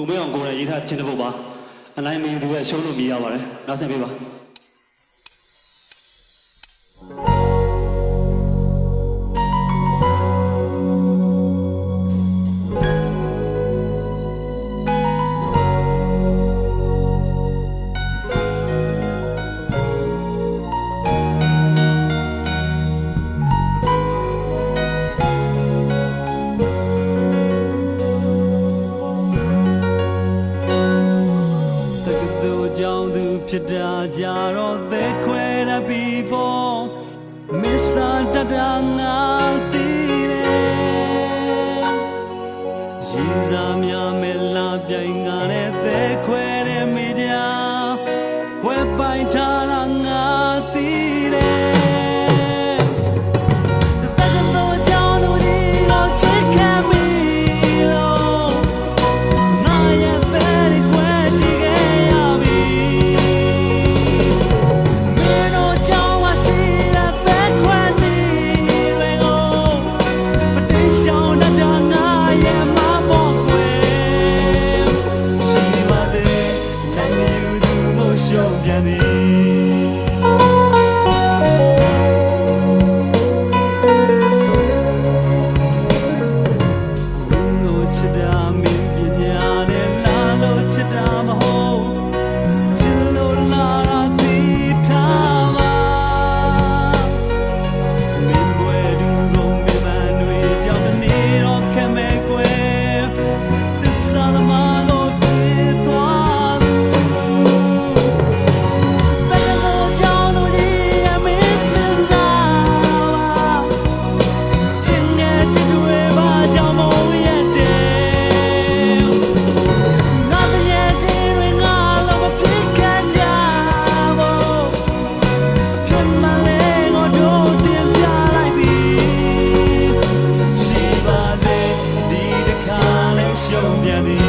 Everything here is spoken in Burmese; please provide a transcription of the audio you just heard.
ကိုမင်းအောင်ကိုယ်တိုင်ရေးထားတဲ့ချင်းတစ်ပုဒ်ပါအနိုင်မီသူရဲ့ရှုံးလို့မြည်ရပါတယ်နောက်ဆက်ပေးပါ ပဲခွဲရပြီပေါ့မစ္စာတတငါတည်တယ်ရည်စားများမဲ့လာပြိုင်ငါနဲ့ပဲခွဲ añadir.